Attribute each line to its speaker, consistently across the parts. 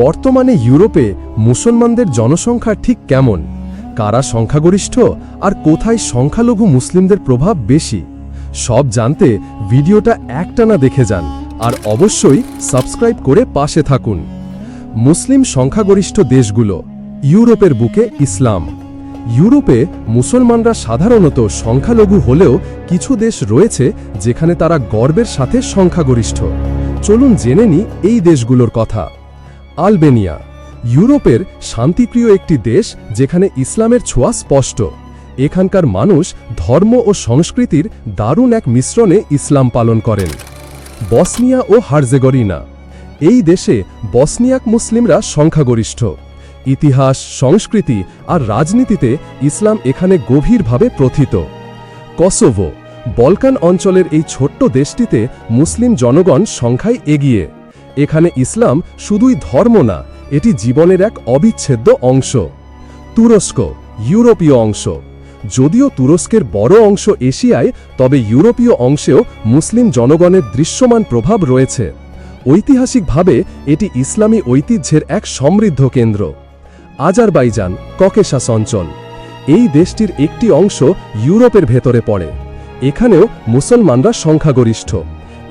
Speaker 1: বর্তমানে ইউরোপে মুসলমানদের জনসংখ্যা ঠিক কেমন? কারা সংখ্যাগরিষ্ঠ? আর কোথায় সংখ্যালঘু মুসলিমদের প্রভাব বেশি? সব জানতে ভিডিওটা একটানা দেখে যান, আর অবশ্যই সাবস্ক্রাইব করে পাশে থাকুন। মুসলিম সংখ্যাগরিষ্ঠ দেশগুলো, ইউরোপের বুকে ইসলাম। ইউরোপে মুসলমানরা সাধারণত সংখ্যালঘু হলেও কিছু দেশ রয়েছে যেখানে তারা গর্বের সাথে সংখ্যাগরিষ্ঠ। চলুন জেনে নি এই দেশগুলোর কথা। আলবেনিয়া, ইউরোপের শান্তিপ্রিয় একটি দেশ যেখানে ইসলামের ছোঁয়া স্পষ্ট। এখানকার মানুষ ধর্ম ও সংস্কৃতির দারুণ এক মিশ্রণে ইসলাম পালন করেন। বসনিয়া ও হার্জেগরিনা, এই দেশে বসনিয়াক মুসলিমরা সংখ্যাগরিষ্ঠ। ইতিহাস, সংস্কৃতি আর রাজনীতিতে ইসলাম এখানে গভীরভাবে প্রথিত। কসোভো, বলকান অঞ্চলের এই ছোট্ট দেশটিতে মুসলিম জনগণ সংখ্যায় এগিয়ে। এখানে ইসলাম শুধুই ধর্ম না, এটি জীবনের এক অবিচ্ছেদ্য অংশ। তুরস্ক, ইউরোপীয় অংশ। যদিও তুরস্কের বড় অংশ এশিয়ায়, তবে ইউরোপীয় অংশেও মুসলিম জনগণের দৃশ্যমান প্রভাব রয়েছে। ঐতিহাসিকভাবে, এটি ইসলামী ঐতিহ্যের এক সমৃদ্ধ কেন্দ্র। আজারবাইজান, ককেশাস অঞ্চল। এই দেশটির একটি অংশ ইউরোপের ভেতরে পড়ে। এখানেও মুসলমানরা সংখ্যাগরিষ্ঠ।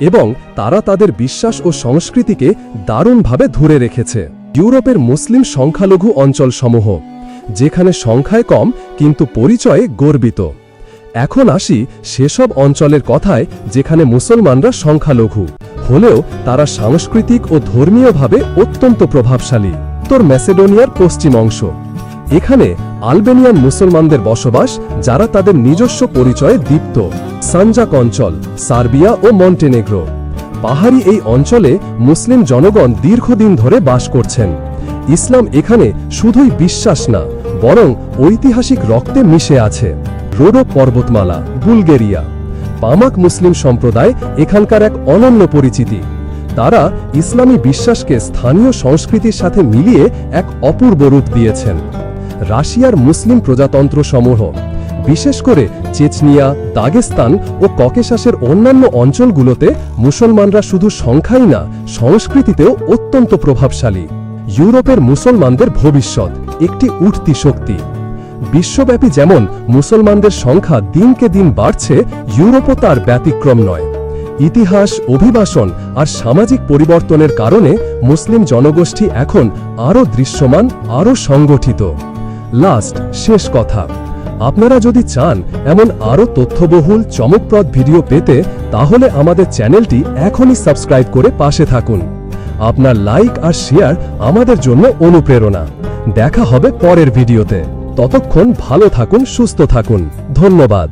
Speaker 1: এবং তারা তাদের বিশ্বাস ও সংস্কৃতিকে দারুণভাবে ধরে রেখেছে। ইউরোপের মুসলিম সংখ্যালঘু অঞ্চলসমূহ, যেখানে সংখ্যায় কম কিন্তু পরিচয়ে গর্বিত। এখন আসি সেসব অঞ্চলের কথায় যেখানে মুসলমানরা সংখ্যালঘু। হলেও তারা সাংস্কৃতিক ও ধর্মীয়ভাবে অত্যন্ত প্রভাবশালী। উত্তর ম্যাসেডোনিয়ার পশ্চিম অংশ। এখানে আলবেনিয়ান মুসলমানদের বসবাস যারা তাদের নিজস্ব পরিচয়ে দীপ্ত। সানজাক অঞ্চল, সার্বিয়া ও মন্টেনেগ্রো। পাহাড়ি এই অঞ্চলে মুসলিম জনগণ দীর্ঘদিন ধরে বাস করছেন। ইসলাম এখানে শুধুই বিশ্বাস না, বরং ঐতিহাসিক রক্তে মিশে আছে। রোডো পর্বতমালা, বুলগেরিয়া। পামাক মুসলিম সম্প্রদায় এখানকার এক অনন্য পরিচিতি। তারা ইসলামী বিশ্বাসকে স্থানীয় সংস্কৃতির সাথে মিলিয়ে এক অপূর্ব রূপ দিয়েছেন। রাশিয়ার মুসলিম প্রজাতন্ত্র সমূহ বিশেষ করে চেচনিয়া, দাগেস্তান ও ককেশাসের অন্যান্য অঞ্চলগুলোতে মুসলমানরা শুধু সংখ্যাই না, সংস্কৃতিতেও অত্যন্ত প্রভাবশালী। ইউরোপের মুসলমানদের ভবিষ্যৎ, একটি উঠতি শক্তি। বিশ্বব্যাপী যেমন মুসলমানদের সংখ্যা দিনকে দিন বাড়ছে, ইউরোপও তার ব্যতিক্রম নয়। ইতিহাস, অভিবাসন আর সামাজিক পরিবর্তনের কারণে মুসলিম জনগোষ্ঠী এখন আরও দৃশ্যমান, আরও সংগঠিত। লাস্ট, শেষ কথা। আপনারা যদি চান এমন আরও তথ্যবহুল, চমকপ্রদ ভিডিও পেতে, তাহলে আমাদের চ্যানেলটি এখনই সাবস্ক্রাইব করে পাশে থাকুন। আপনার লাইক আর শেয়ার আমাদের জন্য অনুপ্রেরণা। দেখা হবে পরের ভিডিওতে। ততক্ষণ ভালো থাকুন, সুস্থ থাকুন। ধন্যবাদ।